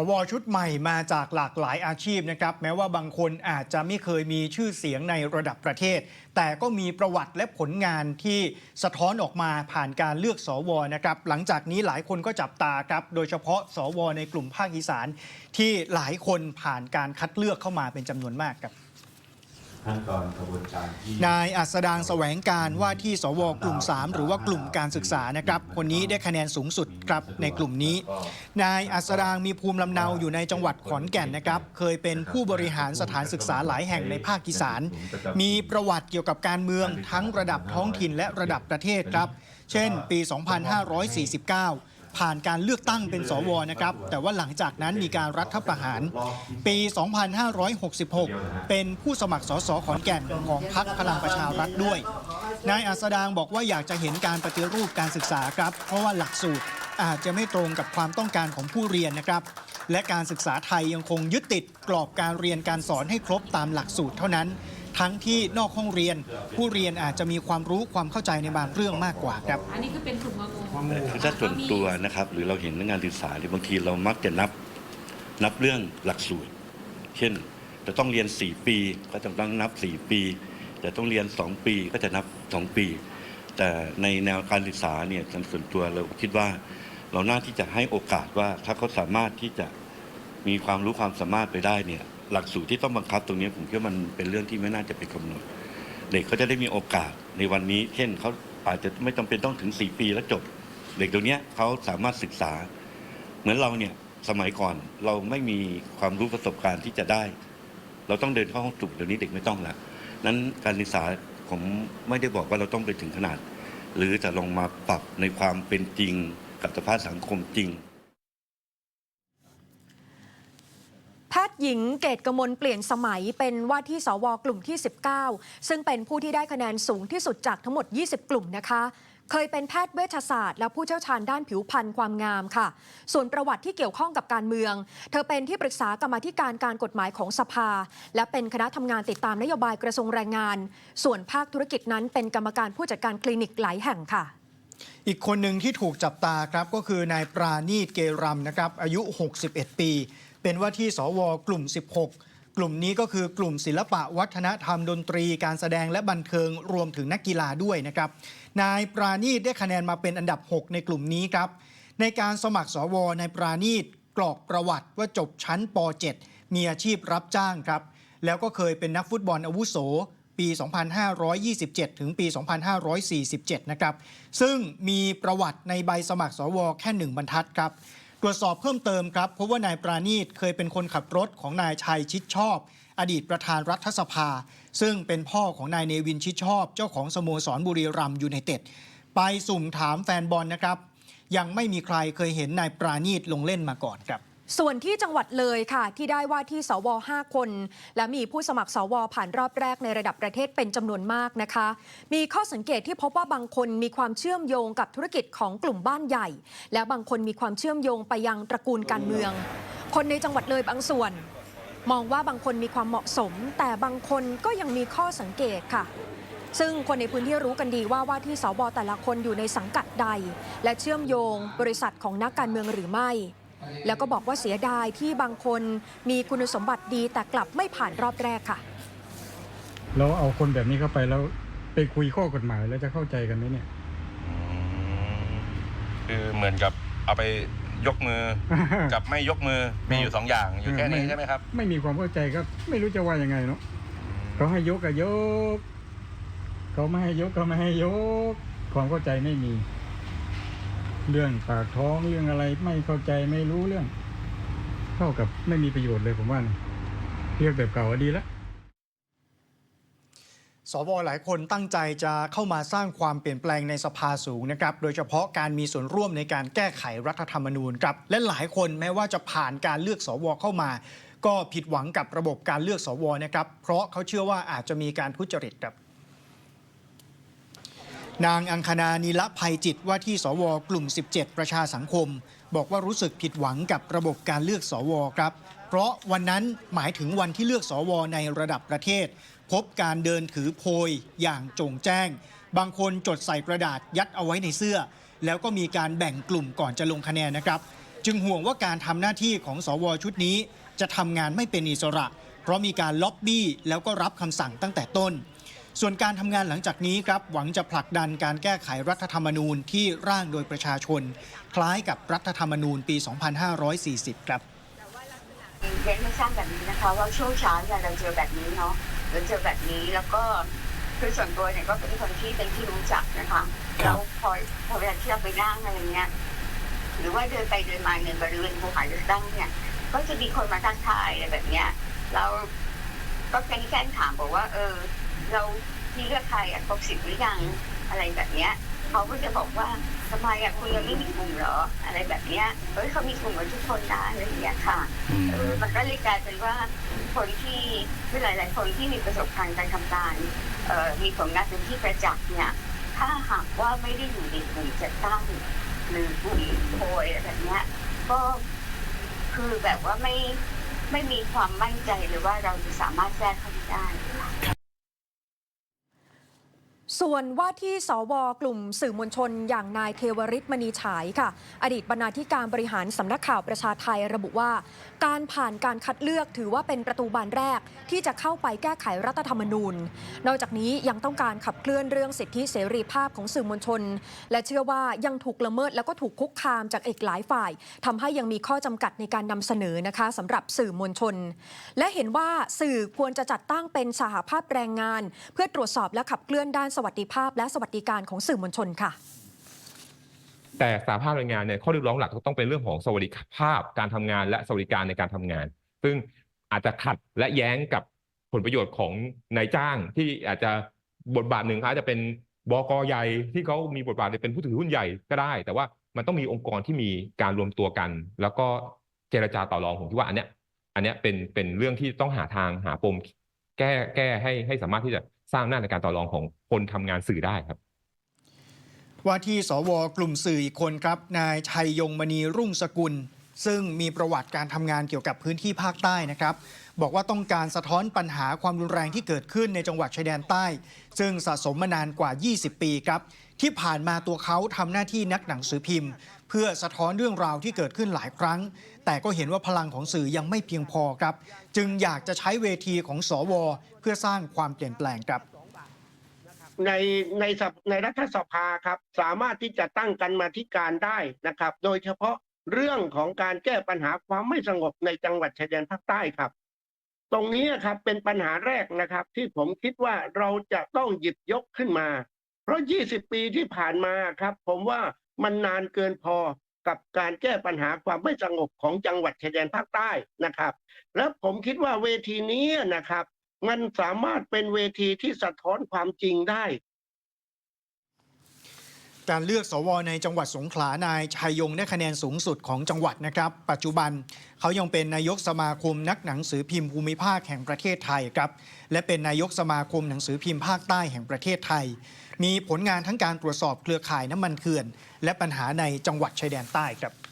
สวชุดใหม่มาจากหลากหลายอาชีพนะครับ แม้ว่าบางคนอาจจะไม่เคยมีชื่อเสียงในระดับประเทศ แต่ก็มีประวัติและผลงานที่สะท้อนออกมาผ่านการเลือกสวนะครับ หลังจากนี้หลายคนก็จับตาครับ โดยเฉพาะสวในกลุ่มภาคอีสาน ที่หลายคนผ่านการคัดเลือกเข้ามาเป็นจำนวนมากครับ ขั้นตอนกระบวนการที่นายอัสดางแสวงการว่าที่สวกลุ่ม 3 หรือว่ากลุ่มการศึกษานะครับคนนี้ได้คะแนนสูงสุดครับในกลุ่มนี้ นายอัสดางมีภูมิลำเนาอยู่ในจังหวัดขอนแก่นนะครับเคยเป็นผู้บริหารสถานศึกษาหลายแห่งในภาคอีสาน มีประวัติเกี่ยวกับการเมืองทั้งระดับท้องถิ่นและระดับประเทศครับ เช่น ปี 2549 ผ่านการเลือกตั้งเป็นสวนะครับ แต่ว่าหลังจากนั้นมีการรัฐประหาร ปี 2566 เป็นผู้สมัครสสขอนแก่นของพรรคพลังประชารัฐด้วย นายอัสดางบอกว่าอยากจะเห็นการปฏิรูปการศึกษาครับ เพราะว่าหลักสูตรอาจจะไม่ตรงกับความต้องการของผู้เรียนนะครับ และการศึกษาไทยยังคงยึดติดกรอบการเรียนการสอนให้ครบตามหลักสูตรเท่านั้น ทั้งที่นอกห้องเรียน ผู้เรียนอาจจะมีความรู้ความเข้าใจในบางเรื่องมากกว่าครับ อันนี้คือเป็นกลุ่มงงงคือถ้าส่วนตัวนะครับ หรือเราเห็นในงานศึกษาเนี่ยบางทีเรามักจะนับนับเรื่องหลักสูตร เช่น จะต้องเรียน 4 ปี ก็จะต้องนับ 4 ปีจะต้องเรียน 2 ปีก็จะนับ 2 ปี แต่ในแนวการศึกษาเนี่ยส่วนตัวเราคิดว่า เราน่าที่จะให้โอกาสว่าถ้าเขาสามารถที่จะมีความรู้ความสามารถไปได้เนี่ย หลักสูตรที่ต้องบังคับตรงนี้ผมคิดว่ามันเป็นเรื่องที่ไม่น่าจะเป็นกำหนด เด็กเขาจะได้มีโอกาสในวันนี้ เช่นเขาอาจจะไม่จำเป็นต้องถึง 4 ปีแล้วจบ เด็กตรงเนี้ยเขาสามารถศึกษา เหมือนเราเนี่ยสมัยก่อนเราไม่มีความรู้ประสบการณ์ที่จะได้ เราต้องเดินเข้าห้องสมุดเดี๋ยวนี้เด็กไม่ต้องละนั้นการศึกษาผมไม่ได้บอกว่าเราต้องไปถึงขนาด หรือจะลงมาปรับในความเป็นจริงกับสภาพสังคมจริง แพทย์ หญิงเกตกมลเปลี่ยนสมัยเป็นว่าที่สวกลุ่มที่ 19 ซึ่งเป็นผู้ที่ได้คะแนนสูงที่สุดจากทั้งหมด 20 กลุ่มนะคะเคยเป็นแพทย์เวชศาสตร์และผู้เชี่ยวชาญด้านผิวพรรณความงามค่ะ ส่วนประวัติที่เกี่ยวข้องกับการเมือง เธอเป็นที่ปรึกษากรรมธิการการกฎหมายของสภา และเป็นคณะทำงานติดตามนโยบายกระทรวงแรงงาน ส่วนภาคธุรกิจนั้นเป็นกรรมการผู้จัดการคลินิกหลายแห่งค่ะ อีกคนหนึ่งที่ถูกจับตาครับก็คือนายปราณีตเกรัมนะครับอายุ 61 ปี เป็นว่าที่สวกลุ่ม 16 กลุ่มนี้ก็คือกลุ่มศิลปะวัฒนธรรมดนตรี การแสดงและบันเทิงรวมถึงนักกีฬาด้วยนะครับ นายปราณีตได้คะแนนมาเป็นอันดับ 6 ในกลุ่มนี้ครับ ในการสมัครสวนายปราณีตกรอกประวัติว่าจบชั้นป .7 มีอาชีพรับจ้างครับ แล้วก็เคยเป็นนักฟุตบอลอาวุโสปี 2527 ถึงปี 2547 นะครับ ซึ่งมีประวัติในใบสมัครสวแค่หนึ่งบรรทัดครับ ตรวจสอบเพิ่มเติมครับพบว่านายปราณีตเคยเป็นคนขับรถของนายชัยชิดชอบ อดีตประธานรัฐสภา ซึ่งเป็นพ่อของนายเนวินชิดชอบ เจ้าของสโมสรบุรีรัมย์ยูไนเต็ดไปสุ่มถามแฟนบอลนะครับ ยังไม่มีใครเคยเห็นนายปราณีตลงเล่นมาก่อนครับ ส่วนที่จังหวัดเลยค่ะ ที่ได้ว่าที่สว 5 คน และมีผู้สมัครสว ผ่านรอบแรกในระดับประเทศเป็นจำนวนมากนะคะ มีข้อสังเกตที่พบว่าบางคนมีความเชื่อมโยงกับธุรกิจของกลุ่มบ้านใหญ่ และบางคนมีความเชื่อมโยงไปยังตระกูลการเมือง คนในจังหวัดเลยบางส่วน มองว่าบางคนมีความเหมาะสม แต่บางคนก็ยังมีข้อสังเกตค่ะซึ่งคนในพื้นที่รู้กันดีว่าว่าที่สวแต่ละคนอยู่ในสังกัดใด และเชื่อมโยงบริษัทของนักการเมืองหรือไม่ แล้วก็บอกว่าเสียดายที่บางคนมีคุณสมบัติดีแต่กลับไม่ผ่านรอบแรกค่ะเราเอาคนแบบนี้เข้าไปแล้วไปคุยข้อกฎหมายแล้วจะเข้าใจกันไหมเนี่ย คือเหมือนกับเอาไปยกมือ กับไม่ยกมือมีอยู่สองอย่างอยู่แค่นี้ใช่ไหมครับ ไม่มีความเข้าใจก็ไม่รู้จะว่ายังไงเนาะเขาให้ยกก็ยก เขาไม่ให้ยกก็ไม่ให้ยก ความเข้าใจไม่มี เรื่องปากท้องเรื่องอะไรไม่เข้าใจไม่รู้เรื่อง เท่ากับไม่มีประโยชน์เลยผมว่านะเรียกแบบเก่าดีแล้วสวหลายคนตั้งใจจะเข้ามาสร้างความเปลี่ยนแปลงในสภาสูงนะครับ โดยเฉพาะการมีส่วนร่วมในการแก้ไขรัฐธรรมนูญครับ และหลายคนแม้ว่าจะผ่านการเลือกสวเข้ามา ก็ผิดหวังกับระบบการเลือกสวนะครับ เพราะเขาเชื่อว่าอาจจะมีการทุจริตครับ นางอังคณานีละภัยจิตว่าที่สวกลุ่ม 17 ประชาสังคม บอกว่ารู้สึกผิดหวังกับระบบการเลือกสวครับ เพราะวันนั้นหมายถึงวันที่เลือกสวในระดับประเทศ พบการเดินถือโพยอย่างจงแจ้ง บางคนจดใส่กระดาษยัดเอาไว้ในเสื้อ แล้วก็มีการแบ่งกลุ่มก่อนจะลงคะแนนนะครับ จึงห่วงว่าการทำหน้าที่ของสวชุดนี้ จะทำงานไม่เป็นอิสระ เพราะมีการล็อบบี้แล้วก็รับคำสั่งตั้งแต่ต้น ส่วนการทำงานหลังจากนี้ครับหวังจะผลักดันการแก้ไขรัฐธรรมนูญที่ร่างโดยประชาชน คล้ายกับรัฐธรรมนูญปี 2540 ครับเรียนไม่ทราบแบบนี้นะคะว่าช่วงเช้าเนี่ยเราเจอแบบนี้เนาะเราเจอแบบนี้แล้วก็คือส่วนตัวเนี่ยก็เป็นคนที่เป็นที่รู้จักนะคะครัแล้บวพอพอเวลาที่เราไปนั่งอะไรเงี้ยหรือว่าเดินไปเดินมาในบริเวณภูหาเลือกตั้งเนี่ย ก็จะมีคนมาทักทายอะไรแบบเนี้ยเรา ก็แกล้งๆถามบอกว่า เออ เราที่เลือกใครอะครบสิบหรือยังอะไรแบบเนี้ยเขาก็จะบอกว่าทำไมอะคุณยังไม่มีกลุ่มเหรอ อะไรแบบเนี้ยเฮ้ยเขามีกลุ่มกันทุกคนนะอะไรอย่างเงี้ยค่ะเออมันก็เลยกลายเป็นว่าคนที่คือหลายๆคนที่มีประสบการณ์การทำงานเอ่อมีผลงานเป็นที่ประจักษ์เนี่ยถ้าหากว่าไม่ได้อยู่ในกลุ่มจัดตั้งหรือกลุ่มโพยอะไรแบบเนี้ยก็คือแบบว่าไม่ ไม่มีความมั่นใจเลยว่าเราจะสามารถแทรกเข้าไปได้ ส่วนว่าที่สวกลุ่มสื่อมวลชน อย่างนายเทวริศมณีฉายค่ะ อดีตบรรณาธิการบริหารสำนักข่าวประชาไทยระบุว่า การผ่านการคัดเลือกถือว่าเป็นประตูบานแรก ที่จะเข้าไปแก้ไขรัฐธรรมนูญ นอกจากนี้ยังต้องการขับเคลื่อนเรื่องสิทธิเสรีภาพของสื่อมวลชน และเชื่อว่ายังถูกละเมิดแล้วก็ถูกคุกคามจากเอกหลายฝ่ายทำให้ยังมีข้อจำกัดในการนำเสนอนะคะสำหรับสื่อมวลชน และเห็นว่าสื่อควรจะจัดตั้งเป็นสหภาพแรงงาน เพื่อตรวจสอบและขับเคลื่อนด้านสวัสดิภาพ และสวัสดิการของสื่อมวลชนค่ะ แต่สาภาพแรงงานเนี่ยข้อเรียกร้องหลักก็ต้องเป็นเรื่องของสวัสดิภาพการทำงาน และสวัสดิการในการทำงาน ซึ่งอาจจะขัดและแย้งกับผลประโยชน์ของนายจ้างที่อาจจะบทบาทหนึ่งอาจจะเป็นบกใหญ่ที่เขามีบทบาทเป็นผู้ถือหุ้นใหญ่ก็ได้ แต่ว่ามันต้องมีองค์กรที่มีการรวมตัวกัน แล้วก็เจรจาต่อรองผมคิดว่าอันเนี้ยอันเนี้ยเป็นเป็นเรื่องที่ต้องหาทางหาปมแก้แก้ให้ให้สามารถที่จะ สร้างอำนาจในการต่อรองของคนทำงานสื่อได้ครับ ว่าที่สวกลุ่มสื่ออีกคนครับ นายชัยยงมณีรุ่งสกุล ซึ่งมีประวัติการทำงานเกี่ยวกับพื้นที่ภาคใต้นะครับ บอกว่าต้องการสะท้อนปัญหาความรุนแรงที่เกิดขึ้นในจังหวัดชายแดนใต้ ซึ่งสะสมมานานกว่า 20 ปีครับ ที่ผ่านมาตัวเขาทำหน้าที่นักหนังสือพิมพ์ เพื่อสะท้อนเรื่องราวที่เกิดขึ้นหลายครั้ง แต่ก็เห็นว่าพลังของสื่อยังไม่เพียงพอครับ จึงอยากจะใช้เวทีของสว เพื่อสร้างความเปลี่ยนแปลงครับในในในรัฐสภาครับ สามารถที่จะตั้งกันมาธิการได้นะครับ โดยเฉพาะ เรื่องของการแก้ปัญหาความไม่สงบในจังหวัดชายแดนภาคใต้ครับ ตรงนี้ครับเป็นปัญหาแรกนะครับ ที่ผมคิดว่าเราจะต้องหยิบยกขึ้นมา เพราะ 20 ปีที่ผ่านมาครับ ผมว่ามันนานเกินพอกับการแก้ปัญหาความไม่สงบของจังหวัดชายแดนภาคใต้นะครับ และผมคิดว่าเวทีนี้นะครับ มันสามารถเป็นเวทีที่สะท้อนความจริงได้ การเลือกสวในจังหวัดสงขลานายชัยยงได้คะแนนสูงสุดของจังหวัดนะครับ ปัจจุบันเขายังเป็นนายกสมาคมนักหนังสือพิมพ์ภูมิภาคแห่งประเทศไทยครับและเป็นนายกสมาคมหนังสือพิมพ์ภาคใต้แห่งประเทศไทย มีผลงานทั้งการตรวจสอบเครือข่ายน้ำมันเขื่อน และปัญหาในจังหวัดชายแดนใต้ครับ